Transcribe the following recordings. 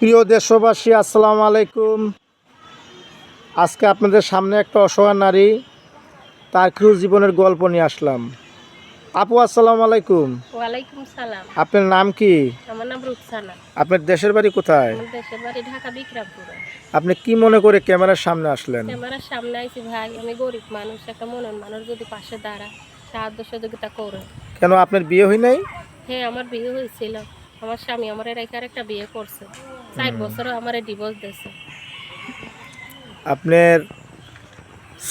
প্রিয় দেশবাসী আসসালামু আলাইকুম। আজকে আপনাদের সামনে একটা অসহায় নারী তার ক্রু জীবনের গল্প নিয়ে আসলাম। আপু আসসালামু আলাইকুম। ওয়ালাইকুম সালাম। আপনার নাম কি? আমার নাম রুকসানা। আপনার দেশের বাড়ি কোথায়? আমার দেশের বাড়ি ঢাকা বিক্রমপুরে। আপনি কি মনে করে ক্যামেরার সামনে আসলেন? ক্যামেরার সামনে আইছি ভাই আমি গরিব মানুষ একটা মনের মানুষ যদি পাশে দাঁড়া সাহায্য সহযোগিতা করে কেন আপনার বিয়ে হয় নাই হ্যাঁ আমার বিয়ে হয়েছিল। আমার স্বামী আমার রেখার একটা বিয়ে করছে। চার বছর আমার ডিভোর্স দিয়েছে। আপনার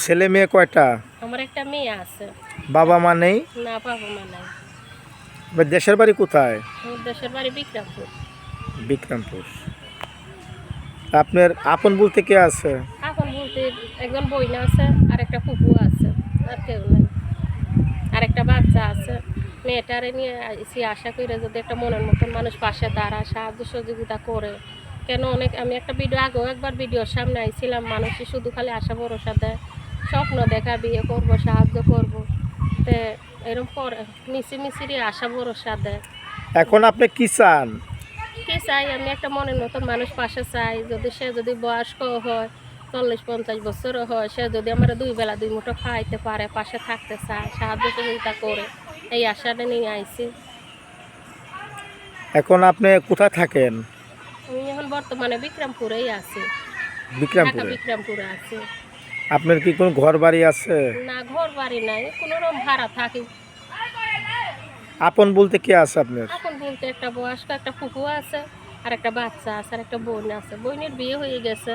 ছেলে মেয়ে কয়টা? আমার একটা মেয়ে আছে। বাবা মা নেই? না বাবা মা নাই। দেশের বাড়ি কোথায়? দেশের বাড়ি বিক্রমপুর। বিক্রমপুর। আপনার আপন বলতে কে আছে? এখন বলতে একজন বইনা আছে আর একটা ফুপু আছে আর কেউ নেই। আর একটা বাচ্চা আছে। মেয়েটারে নিয়ে আইসি আশা করে যদি একটা মনের মতন মানুষ পাশে দাঁড়া সাহায্য সহযোগিতা করে। কেন অনেক আমি একটা ভিডিও আগেও একবার ভিডিওর সামনে আইছিলাম মানুষই শুধু খালি আশা ভরসা দেয় স্বপ্ন দেখা বিয়ে করব সাহায্য করব। তে এরকম করে মিশি মিশিরই আশা ভরসা দেয়। এখন আপনি কি চান? কি চাই? আমি একটা মনের মতন মানুষ পাশে চাই। যদি সে যদি বয়স্ক হয় চল্লিশ পঞ্চাশ বছরও হয় সে যদি আমরা দুই বেলা দুই মুঠো খাইতে পারে পাশে থাকতে চায় সাহায্য সহযোগিতা করে। এই আশাটা নিয়ে আইছি। এখন আপনি কোথায় থাকেন? আমি এখন বর্তমানে বিক্রমপুরেই আছি। বিক্রমপুরে? বিক্রমপুরে আছি। আপনার কি কোনো ঘর বাড়ি আছে? না ঘর বাড়ি নাই। কোনো রকম ভাড়া থাকি। আপন বলতে কে আছে আপনার? আপন বলতে একটা বয়স্ক একটা ফুফু আছে আর একটা বাচ্চা আছে আর একটা বোন আছে। বোনের বিয়ে হয়ে গেছে।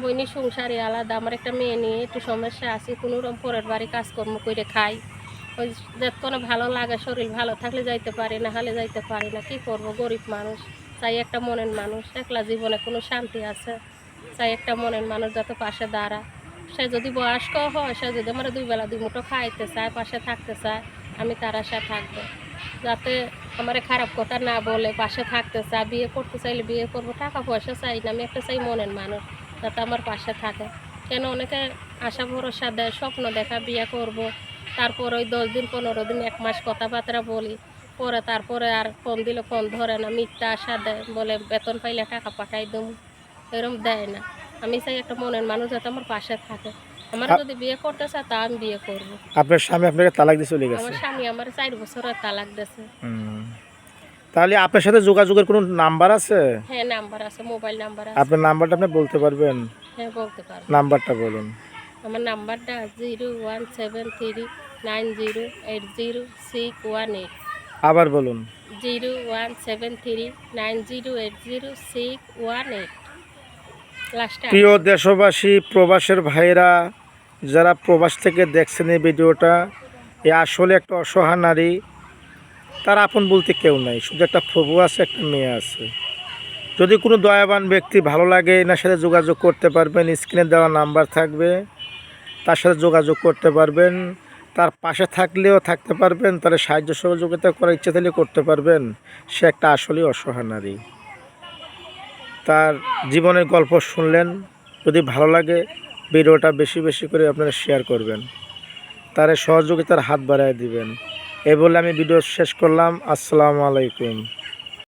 বোনের সংসারে আলাদা। আমার একটা মেয়ে নিয়ে একটু সমস্যা আছে। কোনো রকম পরের বাড়ি কাজকর্ম করে খাই। ওই যতক্ষণে ভালো লাগে, শরীর ভালো থাকলে যাইতে পারি, না হলে যাইতে পারি না, কি করব? গরিব মানুষ, চাই একটা মনের মানুষ, একলা জীবনে কোনো শান্তি আছে। চাই একটা মনের মানুষ যাতে পাশে দাঁড়া সে যদি বয়স্ক হয়, সে যদি আমার দুই বেলা দুই মুঠো খাইতে চায়, পাশে থাকতে চায়, আমি তার আশা থাকব। যাতে আমার খারাপ কথা না বলে পাশে থাকতে চায়, বিয়ে করতে চাইলে বিয়ে করব, টাকা পয়সা চাই না, আমি একটা চাই মনের মানুষ, যাতে আমার পাশে থাকে। কেন অনেকে আশা ভরসা দেয়, স্বপ্ন দেখা বিয়ে করব তারপর ওই দশ দিন পনেরো দিন এক মাস কথাবার্তা বলি। পরে তারপরে আর ফোন দিলে ফোন ধরে না মিথ্যা আশা দেয়। বলে বেতন পাইলে টাকা পাঠাই দেবো। এরকম দেয় না। আমি চাই একটা মনের মানুষ যাতে আমার পাশে থাকে। আমার যদি বিয়ে করতে চায় তা আমি বিয়ে করব। আপনার স্বামী আপনাকে তালাক দিয়ে চলে গেছে? আমার স্বামী আমার চার বছরের তালাক দিয়েছে। তাহলে আপনার সাথে যোগাযোগের কোনো নাম্বার আছে? হ্যাঁ নাম্বার আছে মোবাইল নাম্বার আছে। আপনার নাম্বারটা আপনি বলতে পারবেন? হ্যাঁ বলতে পারব। নাম্বারটা বলুন। আমার নাম্বারটা zero one seven three nine zero eight zero six one eight. আবার বলুন। Zero one seven three nine zero eight zero six one eight. প্রিয় দেশবাসী প্রবাসের ভাইরা যারা প্রবাস থেকে দেখছেন এই ভিডিওটা এ আসলে একটা অসহায় নারী। তার আপন বলতে কেউ নাই শুধু একটা প্রভু আছে একটা মেয়ে আছে। যদি কোনো দয়াবান ব্যক্তি ভালো লাগে এনার সাথে যোগাযোগ করতে পারবেন স্ক্রিনে দেওয়া নাম্বার থাকবে। তার সাথে যোগাযোগ করতে পারবেন, তার পাশে থাকলেও থাকতে পারবেন তার সাহায্য সহযোগিতা করার ইচ্ছা থাকলে করতে পারবেন। সে একটা আসলেই অসহায় নারী। তার জীবনের গল্প শুনলেন, যদি ভালো লাগে ভিডিওটা বেশি বেশি করে আপনারা শেয়ার করবেন। তার সহযোগিতার হাত বাড়ায় দিবেন। এ বলে আমি ভিডিও শেষ করলাম। আসসালামু আলাইকুম।